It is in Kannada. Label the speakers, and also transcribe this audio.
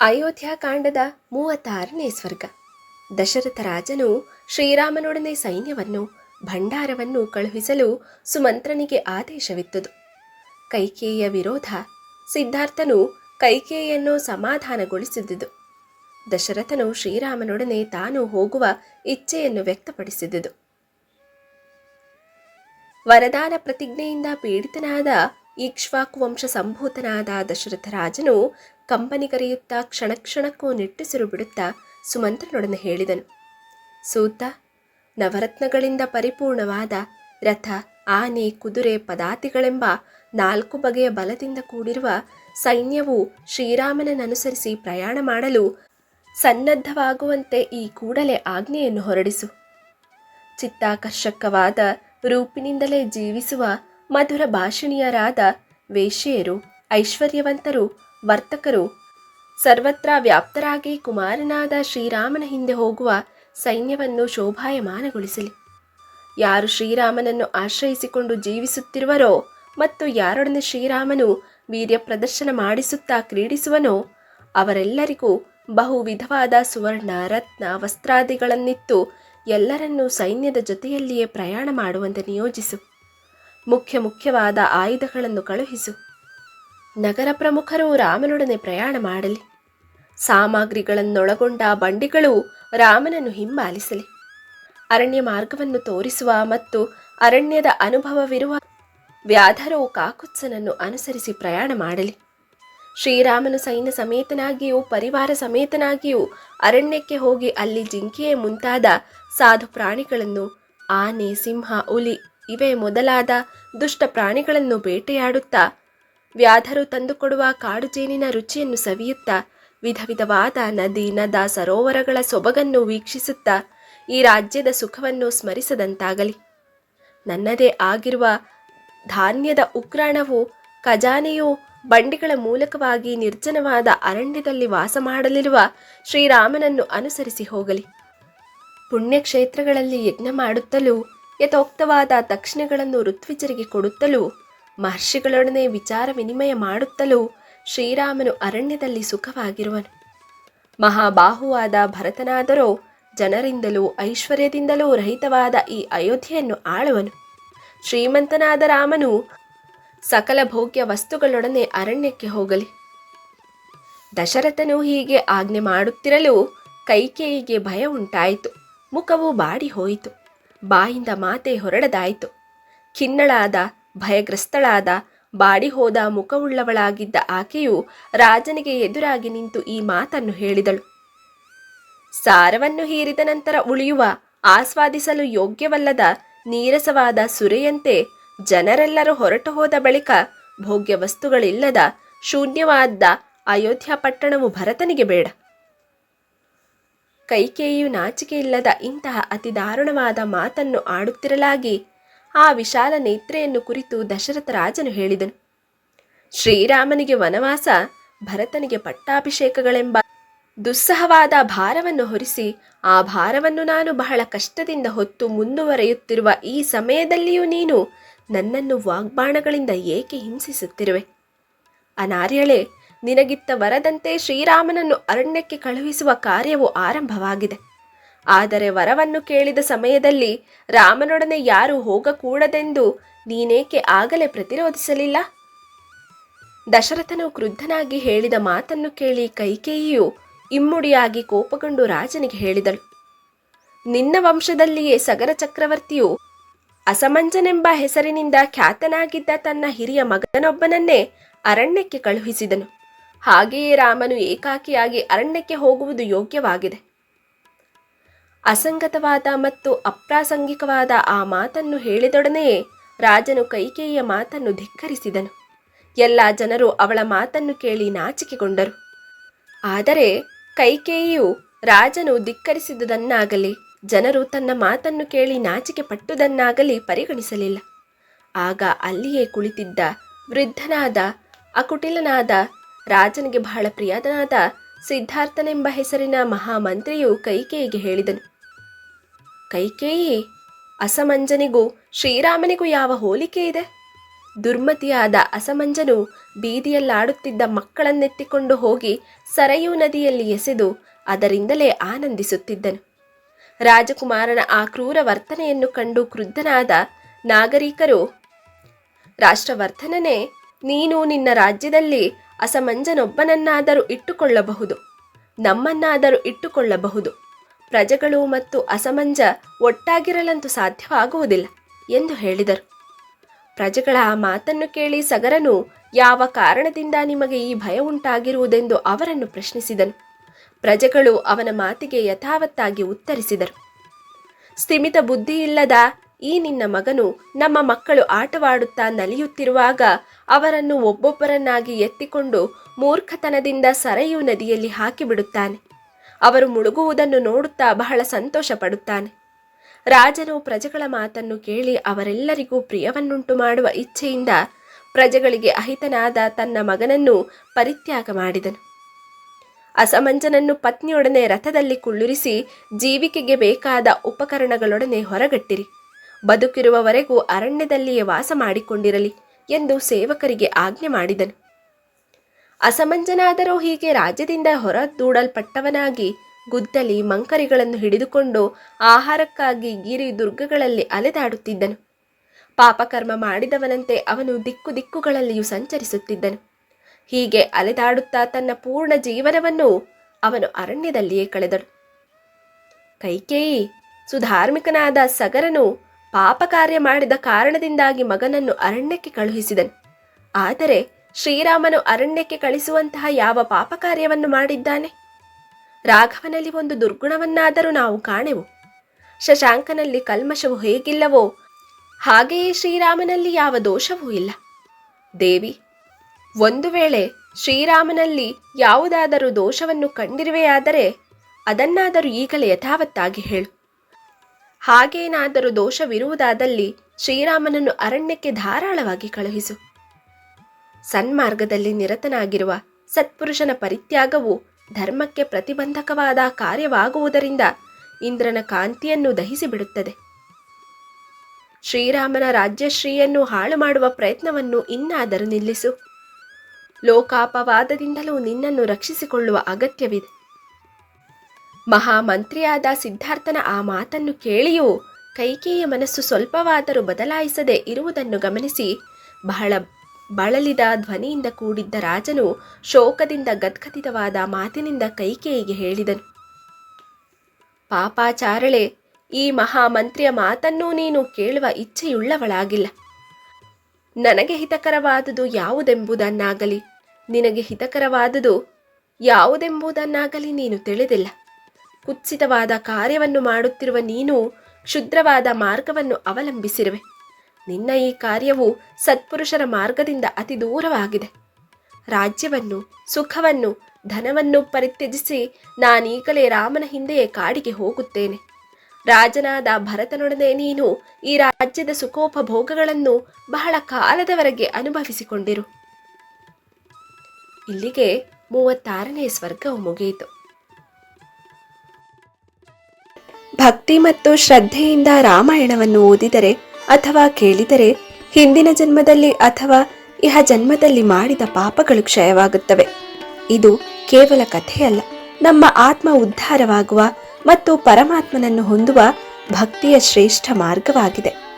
Speaker 1: ಅಯೋಧ್ಯಾಕಾಂಡದ ಮೂವತ್ತಾರನೇ ಸ್ವರ್ಗ. ದಶರಥ ರಾಜನು ಶ್ರೀರಾಮನೊಡನೆ ಸೈನ್ಯವನ್ನು, ಭಂಡಾರವನ್ನು ಕಳುಹಿಸಲು ಸುಮಂತ್ರನಿಗೆ ಆದೇಶವಿತ್ತದು. ಕೈಕೇಯ ವಿರೋಧ, ಸಿದ್ಧಾರ್ಥನು ಕೈಕೇಯನ್ನು ಸಮಾಧಾನಗೊಳಿಸಿದ್ದುದು ದಶರಥನು ಶ್ರೀರಾಮನೊಡನೆ ತಾನು ಹೋಗುವ ಇಚ್ಛೆಯನ್ನು ವ್ಯಕ್ತಪಡಿಸಿದುದು. ವರದಾನ ಪ್ರತಿಜ್ಞೆಯಿಂದ ಪೀಡಿತನಾದ ಈಕ್ಷ್ವಾಕು ವಂಶ ಸಂಭೂತನಾದ ದಶರಥ ರಾಜನು ಕಂಪನಿಗರೆಯುತ್ತಾ ಕ್ಷಣ ಕ್ಷಣಕ್ಕೂ ನಿಟ್ಟುಸಿರು ಬಿಡುತ್ತಾ ಸುಮಂತ್ರನೊಡನೆ ಹೇಳಿದನು. ಸೂತ, ನವರತ್ನಗಳಿಂದ ಪರಿಪೂರ್ಣವಾದ ರಥ, ಆನೆ, ಕುದುರೆ, ಪದಾತಿಗಳೆಂಬ ನಾಲ್ಕು ಬಗೆಯ ಬಲದಿಂದ ಕೂಡಿರುವ ಸೈನ್ಯವು ಶ್ರೀರಾಮನನ್ನನುಸರಿಸಿ ಪ್ರಯಾಣ ಮಾಡಲು ಸನ್ನದ್ಧವಾಗುವಂತೆ ಈ ಕೂಡಲೇ ಆಜ್ಞೆಯನ್ನು ಹೊರಡಿಸು. ಚಿತ್ತಾಕರ್ಷಕವಾದ ರೂಪಿನಿಂದಲೇ ಜೀವಿಸುವ ಮಧುರ ಭಾಷಿಣಿಯರಾದ ವೇಶ್ಯೆಯರು, ಐಶ್ವರ್ಯವಂತರು ವರ್ತಕರು ಸರ್ವತ್ರ ವ್ಯಾಪ್ತರಾಗಿ ಕುಮಾರನಾದ ಶ್ರೀರಾಮನ ಹಿಂದೆ ಹೋಗುವ ಸೈನ್ಯವನ್ನು ಶೋಭಾಯಮಾನಗೊಳಿಸಲಿ. ಯಾರು ಶ್ರೀರಾಮನನ್ನು ಆಶ್ರಯಿಸಿಕೊಂಡು ಜೀವಿಸುತ್ತಿರುವರೋ ಮತ್ತು ಯಾರೊಡನೆ ಶ್ರೀರಾಮನು ವೀರ್ಯ ಪ್ರದರ್ಶನ ಮಾಡಿಸುತ್ತಾ ಕ್ರೀಡಿಸುವನೋ, ಅವರೆಲ್ಲರಿಗೂ ಬಹು ವಿಧವಾದ ಸುವರ್ಣ, ರತ್ನ, ವಸ್ತ್ರಾದಿಗಳನ್ನಿತ್ತು ಎಲ್ಲರನ್ನೂ ಸೈನ್ಯದ ಜೊತೆಯಲ್ಲಿಯೇ ಪ್ರಯಾಣ ಮಾಡುವಂತೆ ನಿಯೋಜಿಸು. ಮುಖ್ಯ ಮುಖ್ಯವಾದ ಆಯುಧಗಳನ್ನು ಕಳುಹಿಸು. ನಗರ ಪ್ರಮುಖರು ರಾಮನೊಡನೆ ಪ್ರಯಾಣ ಮಾಡಲಿ. ಸಾಮಗ್ರಿಗಳನ್ನೊಳಗೊಂಡ ಬಂಡಿಗಳು ರಾಮನನ್ನು ಹಿಂಬಾಲಿಸಲಿ. ಅರಣ್ಯ ಮಾರ್ಗವನ್ನು ತೋರಿಸುವ ಮತ್ತು ಅರಣ್ಯದ ಅನುಭವವಿರುವ ವ್ಯಾಧರು ಕಾಕುತ್ಸನನ್ನು ಅನುಸರಿಸಿ ಪ್ರಯಾಣ ಮಾಡಲಿ. ಶ್ರೀರಾಮನು ಸೈನ್ಯ ಸಮೇತನಾಗಿಯೂ ಪರಿವಾರ ಸಮೇತನಾಗಿಯೂ ಅರಣ್ಯಕ್ಕೆ ಹೋಗಿ ಅಲ್ಲಿ ಜಿಂಕೆಯ ಮುಂತಾದ ಸಾಧು ಪ್ರಾಣಿಗಳನ್ನು, ಆನೆ, ಸಿಂಹ, ಹುಲಿ ಇವೇ ಮೊದಲಾದ ದುಷ್ಟ ಪ್ರಾಣಿಗಳನ್ನು ಬೇಟೆಯಾಡುತ್ತಾ ವ್ಯಾಧರು ತಂದುಕೊಡುವ ಕಾಡು ಜೇನಿನ ರುಚಿಯನ್ನು ಸವಿಯುತ್ತಾ ವಿಧ ವಿಧವಾದ ನದಿ, ನದ, ಸರೋವರಗಳ ಸೊಬಗನ್ನು ವೀಕ್ಷಿಸುತ್ತಾ ಈ ರಾಜ್ಯದ ಸುಖವನ್ನು ಸ್ಮರಿಸದಂತಾಗಲಿ. ನನ್ನದೇ ಆಗಿರುವ ಧಾನ್ಯದ ಉಗ್ರಾಣವು ಖಜಾನೆಯು ಬಂಡಿಗಳ ಮೂಲಕವಾಗಿ ನಿರ್ಜನವಾದ ಅರಣ್ಯದಲ್ಲಿ ವಾಸ ಮಾಡಲಿರುವ ಶ್ರೀರಾಮನನ್ನು ಅನುಸರಿಸಿ ಹೋಗಲಿ. ಪುಣ್ಯಕ್ಷೇತ್ರಗಳಲ್ಲಿ ಯಜ್ಞ ಮಾಡುತ್ತಲೂ, ಯಥೋಕ್ತವಾದ ತಕ್ಷಣಗಳನ್ನು ಋತ್ವಿಜರಿಗೆ ಕೊಡುತ್ತಲೂ ಮಹರ್ಷಿಗಳೊಡನೆ ವಿಚಾರ ವಿನಿಮಯ ಮಾಡುತ್ತಲೂ ಶ್ರೀರಾಮನು ಅರಣ್ಯದಲ್ಲಿ ಸುಖವಾಗಿರುವನು. ಮಹಾಬಾಹುವಾದ ಭರತನಾದರೋ ಜನರಿಂದಲೂ ಐಶ್ವರ್ಯದಿಂದಲೂ ರಹಿತವಾದ ಈ ಅಯೋಧ್ಯೆಯನ್ನು ಆಳುವನು. ಶ್ರೀಮಂತನಾದ ರಾಮನು ಸಕಲ ಭೋಗ್ಯ ವಸ್ತುಗಳೊಡನೆ ಅರಣ್ಯಕ್ಕೆ ಹೋಗಲಿ. ದಶರಥನು ಹೀಗೆ ಆಜ್ಞೆ ಮಾಡುತ್ತಿರಲು ಕೈಕೇಯಿಗೆ ಭಯ ಉಂಟಾಯಿತು. ಮುಖವು ಬಾಡಿ ಹೋಯಿತು ಬಾಯಿಂದ ಮಾತೆ ಹೊರಡದಾಯಿತು. ಖಿನ್ನಳಾದ ಭಯಗ್ರಸ್ತಳಾದ ಬಾಡಿ ಹೋದ ಮುಖವುಳ್ಳವಳಾಗಿದ್ದ ಆಕೆಯು ರಾಜನಿಗೆ ಎದುರಾಗಿ ನಿಂತು ಈ ಮಾತನ್ನು ಹೇಳಿದಳು. ಸಾರವನ್ನು ಹೀರಿದ ನಂತರ ಉಳಿಯುವ, ಆಸ್ವಾದಿಸಲು ಯೋಗ್ಯವಲ್ಲದ, ನೀರಸವಾದ ಸುರೆಯಂತೆ ಜನರೆಲ್ಲರೂ ಹೊರಟು ಹೋದ ಬಳಿಕ ಭೋಗ್ಯ ವಸ್ತುಗಳಿಲ್ಲದ ಶೂನ್ಯವಾದ ಅಯೋಧ್ಯ ಪಟ್ಟಣವು ಭರತನಿಗೆ ಬೇಡ. ಕೈಕೇಯಿಯು ನಾಚಿಕೆಯಿಲ್ಲದ ಇಂತಹ ಅತಿ ದಾರುಣವಾದ ಮಾತನ್ನು ಆಡುತ್ತಿರಲಾಗಿ ಆ ವಿಶಾಲ ನೇತ್ರೆಯನ್ನು ಕುರಿತು ದಶರಥ ರಾಜನು ಹೇಳಿದನು. ಶ್ರೀರಾಮನಿಗೆ ವನವಾಸ, ಭರತನಿಗೆ ಪಟ್ಟಾಭಿಷೇಕಗಳೆಂಬ ದುಸ್ಸಹವಾದ ಭಾರವನ್ನು ಹೊರಿಸಿ ಆ ಭಾರವನ್ನು ನಾನು ಬಹಳ ಕಷ್ಟದಿಂದ ಹೊತ್ತು ಮುಂದುವರೆಯುತ್ತಿರುವ ಈ ಸಮಯದಲ್ಲಿಯೂ ನೀನು ನನ್ನನ್ನು ವಾಗ್ಬಾಣಗಳಿಂದ ಏಕೆ ಹಿಂಸಿಸುತ್ತಿರುವೆ? ಅನಾರ್ಯಳೆ, ನಿನಗಿತ್ತ ವರದಂತೆ ಶ್ರೀರಾಮನನ್ನು ಅರಣ್ಯಕ್ಕೆ ಕಳುಹಿಸುವ ಕಾರ್ಯವು ಆರಂಭವಾಗಿದೆ. ಆದರೆ ವರವನ್ನು ಕೇಳಿದ ಸಮಯದಲ್ಲಿ ರಾಮನೊಡನೆ ಯಾರು ಹೋಗಕೂಡದೆಂದು ನೀನೇಕೆ ಆಗಲೇ ಪ್ರತಿರೋಧಿಸಲಿಲ್ಲ? ದಶರಥನು ಕ್ರುದ್ಧನಾಗಿ ಹೇಳಿದ ಮಾತನ್ನು ಕೇಳಿ ಕೈಕೇಯಿಯು ಇಮ್ಮುಡಿಯಾಗಿ ಕೋಪಗೊಂಡು ರಾಜನಿಗೆ ಹೇಳಿದಳು. ನಿನ್ನ ವಂಶದಲ್ಲಿಯೇ ಸಗರ ಚಕ್ರವರ್ತಿಯು ಅಸಮಂಜನೆಂಬ ಹೆಸರಿನಿಂದ ಖ್ಯಾತನಾಗಿದ್ದ ತನ್ನ ಹಿರಿಯ ಮಗನೊಬ್ಬನನ್ನೇ ಅರಣ್ಯಕ್ಕೆ ಕಳುಹಿಸಿದನು. ಹಾಗೆಯೇ ರಾಮನು ಏಕಾಕಿಯಾಗಿ ಅರಣ್ಯಕ್ಕೆ ಹೋಗುವುದು ಯೋಗ್ಯವಾಗಿದೆ. ಅಸಂಗತವಾದ ಮತ್ತು ಅಪ್ರಾಸಂಗಿಕವಾದ ಆ ಮಾತನ್ನು ಹೇಳಿದೊಡನೆಯೇ ರಾಜನು ಕೈಕೇಯಿಯ ಮಾತನ್ನು ಧಿಕ್ಕರಿಸಿದನು. ಎಲ್ಲ ಜನರು ಅವಳ ಮಾತನ್ನು ಕೇಳಿ ನಾಚಿಕೆಗೊಂಡರು. ಆದರೆ ಕೈಕೇಯಿಯು ರಾಜನು ಧಿಕ್ಕರಿಸಿದುದನ್ನಾಗಲಿ, ಜನರು ತನ್ನ ಮಾತನ್ನು ಕೇಳಿ ನಾಚಿಕೆ ಪಟ್ಟುದನ್ನಾಗಲಿ ಪರಿಗಣಿಸಲಿಲ್ಲ. ಆಗ ಅಲ್ಲಿಯೇ ಕುಳಿತಿದ್ದ ವೃದ್ಧನಾದ, ಅಕುಟಿಲನಾದ, ರಾಜನಿಗೆ ಬಹಳ ಪ್ರಿಯದನಾದ ಸಿದ್ಧಾರ್ಥನೆಂಬ ಹೆಸರಿನ ಮಹಾಮಂತ್ರಿಯು ಕೈಕೇಯಿಗೆ ಹೇಳಿದನು. ಕೈಕೇಯಿ, ಅಸಮಂಜನಿಗೂ ಶ್ರೀರಾಮನಿಗೂ ಯಾವ ಹೋಲಿಕೆ ಇದೆ? ದುರ್ಮತಿಯಾದ ಅಸಮಂಜನು ಬೀದಿಯಲ್ಲಾಡುತ್ತಿದ್ದ ಮಕ್ಕಳನ್ನೆತ್ತಿಕೊಂಡು ಹೋಗಿ ಸರಯೂ ನದಿಯಲ್ಲಿ ಎಸೆದು ಅದರಿಂದಲೇ ಆನಂದಿಸುತ್ತಿದ್ದನು. ರಾಜಕುಮಾರನ ಆ ಕ್ರೂರ ವರ್ತನೆಯನ್ನು ಕಂಡು ಕ್ರುದ್ಧನಾದ ನಾಗರಿಕರು, ರಾಷ್ಟ್ರವರ್ಧನನೇ, ನೀನು ನಿನ್ನ ರಾಜ್ಯದಲ್ಲಿ ಅಸಮಂಜನೊಬ್ಬನನ್ನಾದರೂ ಇಟ್ಟುಕೊಳ್ಳಬಹುದು, ನಮ್ಮನ್ನಾದರೂ ಇಟ್ಟುಕೊಳ್ಳಬಹುದು. ಪ್ರಜೆಗಳು ಮತ್ತು ಅಸಮಂಜ ಒಟ್ಟಾಗಿರಲಂತೂ ಸಾಧ್ಯವಾಗುವುದಿಲ್ಲ ಎಂದು ಹೇಳಿದರು. ಪ್ರಜೆಗಳ ಆ ಮಾತನ್ನು ಕೇಳಿ ಸಗರನು ಯಾವ ಕಾರಣದಿಂದ ನಿಮಗೆ ಈ ಭಯ ಉಂಟಾಗಿರುವುದೆಂದು ಅವರನ್ನು ಪ್ರಶ್ನಿಸಿದನು. ಪ್ರಜೆಗಳು ಅವನ ಮಾತಿಗೆ ಯಥಾವತ್ತಾಗಿ ಉತ್ತರಿಸಿದರು. ಸ್ಥಿಮಿತ ಬುದ್ಧಿಯಿಲ್ಲದ ಈ ನಿನ್ನ ಮಗನು ನಮ್ಮ ಮಕ್ಕಳು ಆಟವಾಡುತ್ತಾ ನಲಿಯುತ್ತಿರುವಾಗ ಅವರನ್ನು ಒಬ್ಬೊಬ್ಬರನ್ನಾಗಿ ಎತ್ತಿಕೊಂಡು ಮೂರ್ಖತನದಿಂದ ಸರಯು ನದಿಯಲ್ಲಿ ಹಾಕಿಬಿಡುತ್ತಾನೆ. ಅವರು ಮುಳುಗುವುದನ್ನು ನೋಡುತ್ತಾ ಬಹಳ ಸಂತೋಷ ಪಡುತ್ತಾನೆ ರಾಜನು ಪ್ರಜೆಗಳ ಮಾತನ್ನು ಕೇಳಿ ಅವರೆಲ್ಲರಿಗೂ ಪ್ರಿಯವನ್ನುಂಟು ಮಾಡುವ ಇಚ್ಛೆಯಿಂದ ಪ್ರಜೆಗಳಿಗೆ ಅಹಿತನಾದ ತನ್ನ ಮಗನನ್ನು ಪರಿತ್ಯಾಗ ಮಾಡಿದನು. ಅಸಮಂಜನನ್ನು ಪತ್ನಿಯೊಡನೆ ರಥದಲ್ಲಿ ಕುಳ್ಳುರಿಸಿ ಜೀವಿಕೆಗೆ ಬೇಕಾದ ಉಪಕರಣಗಳೊಡನೆ ಹೊರಗಟ್ಟಿರಿ. ಬದುಕಿರುವವರೆಗೂ ಅರಣ್ಯದಲ್ಲಿಯೇ ವಾಸ ಮಾಡಿಕೊಂಡಿರಲಿ ಎಂದು ಸೇವಕರಿಗೆ ಆಜ್ಞೆ ಮಾಡಿದನು. ಅಸಮಂಜನಾದರೂ ಹೀಗೆ ರಾಜ್ಯದಿಂದ ಹೊರದೂಡಲ್ಪಟ್ಟವನಾಗಿ ಗುದ್ದಲಿ ಮಂಕರಿಗಳನ್ನು ಹಿಡಿದುಕೊಂಡು ಆಹಾರಕ್ಕಾಗಿ ಗಿರಿ ದುರ್ಗಗಳಲ್ಲಿ ಅಲೆದಾಡುತ್ತಿದ್ದನು. ಪಾಪಕರ್ಮ ಮಾಡಿದವನಂತೆ ಅವನು ದಿಕ್ಕು ದಿಕ್ಕುಗಳಲ್ಲಿಯೂ ಸಂಚರಿಸುತ್ತಿದ್ದನು. ಹೀಗೆ ಅಲೆದಾಡುತ್ತಾ ತನ್ನ ಪೂರ್ಣ ಜೀವನವನ್ನು ಅವನು ಅರಣ್ಯದಲ್ಲಿಯೇ ಕಳೆದಳು ಕೈಕೇಯಿ, ಸುಧಾರ್ಮಿಕನಾದ ಸಗರನು ಪಾಪ ಕಾರ್ಯ ಮಾಡಿದ ಕಾರಣದಿಂದಾಗಿ ಮಗನನ್ನು ಅರಣ್ಯಕ್ಕೆ ಕಳುಹಿಸಿದನು. ಆದರೆ ಶ್ರೀರಾಮನು ಅರಣ್ಯಕ್ಕೆ ಕಳಿಸುವಂತಹ ಯಾವ ಪಾಪ ಕಾರ್ಯವನ್ನು ಮಾಡಿದ್ದಾನೆ? ರಾಘವನಲ್ಲಿ ಒಂದು ದುರ್ಗುಣವನ್ನಾದರೂ ನಾವು ಕಾಣೆವು. ಶಶಾಂಕನಲ್ಲಿ ಕಲ್ಮಶವು ಹೇಗಿಲ್ಲವೋ, ಹಾಗೆಯೇ ಶ್ರೀರಾಮನಲ್ಲಿ ಯಾವ ದೋಷವೂ ಇಲ್ಲ. ದೇವಿ, ಒಂದು ವೇಳೆ ಶ್ರೀರಾಮನಲ್ಲಿ ಯಾವುದಾದರೂ ದೋಷವನ್ನು ಕಂಡಿರುವೆಯಾದರೆ ಅದನ್ನಾದರೂ ಈಗಲೇ ಯಥಾವತ್ತಾಗಿ ಹೇಳು. ಹಾಗೇನಾದರೂ ದೋಷವಿರುವುದಾದಲ್ಲಿ ಶ್ರೀರಾಮನನ್ನು ಅರಣ್ಯಕ್ಕೆ ಧಾರಾಳವಾಗಿ ಕಳುಹಿಸು. ಸನ್ಮಾರ್ಗದಲ್ಲಿ ನಿರತನಾಗಿರುವ ಸತ್ಪುರುಷನ ಪರಿತ್ಯಾಗವು ಧರ್ಮಕ್ಕೆ ಪ್ರತಿಬಂಧಕವಾದ ಕಾರ್ಯವಾಗುವುದರಿಂದ ಇಂದ್ರನ ಕಾಂತಿಯನ್ನು ದಹಿಸಿಬಿಡುತ್ತದೆ. ಶ್ರೀರಾಮನ ರಾಜ್ಯಶ್ರೀಯನ್ನು ಹಾಳು ಮಾಡುವ ಪ್ರಯತ್ನವನ್ನು ಇನ್ನಾದರೂ ನಿಲ್ಲಿಸು. ಲೋಕಾಪವಾದದಿಂದಲೂ ನಿನ್ನನ್ನು ರಕ್ಷಿಸಿಕೊಳ್ಳುವ ಅಗತ್ಯವಿದೆ. ಮಹಾಮಂತ್ರಿಯಾದ ಸಿದ್ಧಾರ್ಥನ ಆ ಮಾತನ್ನು ಕೇಳಿಯೂ ಕೈಕೇಯ ಮನಸ್ಸು ಸ್ವಲ್ಪವಾದರೂ ಬದಲಾಯಿಸದೆ ಇರುವುದನ್ನು ಗಮನಿಸಿ ಬಹಳ ಬಳಲಿದ ಧ್ವನಿಯಿಂದ ಕೂಡಿದ್ದ ರಾಜನು ಶೋಕದಿಂದ ಗದ್ಗದಿತವಾದ ಮಾತಿನಿಂದ ಕೈಕೇಯಿಗೆ ಹೇಳಿದನು. ಪಾಪಾಚಾರಳೆ, ಈ ಮಹಾಮಂತ್ರಿಯ ಮಾತನ್ನೂ ನೀನು ಕೇಳುವ ಇಚ್ಛೆಯುಳ್ಳವಳಾಗಿಲ್ಲ. ನನಗೆ ಹಿತಕರವಾದುದು ಯಾವುದೆಂಬುದನ್ನಾಗಲಿ, ನಿನಗೆ ಹಿತಕರವಾದುದು ಯಾವುದೆಂಬುದನ್ನಾಗಲಿ ನೀನು ತಿಳಿದಿಲ್ಲ. ಕುತ್ಸಿತವಾದ ಕಾರ್ಯವನ್ನು ಮಾಡುತ್ತಿರುವ ನೀನು ಕ್ಷುದ್ರವಾದ ಮಾರ್ಗವನ್ನು ಅವಲಂಬಿಸಿರುವೆ. ನಿನ್ನ ಈ ಕಾರ್ಯವು ಸತ್ಪುರುಷರ ಮಾರ್ಗದಿಂದ ಅತಿ ದೂರವಾಗಿದೆ. ರಾಜ್ಯವನ್ನು, ಸುಖವನ್ನು, ಧನವನ್ನು ಪರಿತ್ಯಜಿಸಿ ನಾನೀಗಲೇ ರಾಮನ ಹಿಂದೆಯೇ ಕಾಡಿಗೆ ಹೋಗುತ್ತೇನೆ. ರಾಜನಾದ ಭರತನೊಡನೆ ನೀನು ಈ ರಾಜ್ಯದ ಸುಖೋಪಭೋಗಗಳನ್ನು ಬಹಳ ಕಾಲದವರೆಗೆ ಅನುಭವಿಸಿಕೊಂಡಿರು. ಇಲ್ಲಿಗೆ ಮೂವತ್ತಾರನೇ ಸ್ವರ್ಗವು ಮುಗಿಯಿತು. ಭಕ್ತಿ ಮತ್ತು ಶ್ರದ್ಧೆಯಿಂದ ರಾಮಾಯಣವನ್ನು ಓದಿದರೆ ಅಥವಾ ಕೇಳಿದರೆ ಹಿಂದಿನ ಜನ್ಮದಲ್ಲಿ ಅಥವಾ ಇಹ ಜನ್ಮದಲ್ಲಿ ಮಾಡಿದ ಪಾಪಗಳು ಕ್ಷಯವಾಗುತ್ತವೆ. ಇದು ಕೇವಲ ಕಥೆಯಲ್ಲ. ನಮ್ಮ ಆತ್ಮ ಉದ್ಧಾರವಾಗುವ ಮತ್ತು ಪರಮಾತ್ಮನನ್ನು ಹೊಂದುವ ಭಕ್ತಿಯ ಶ್ರೇಷ್ಠ ಮಾರ್ಗವಾಗಿದೆ.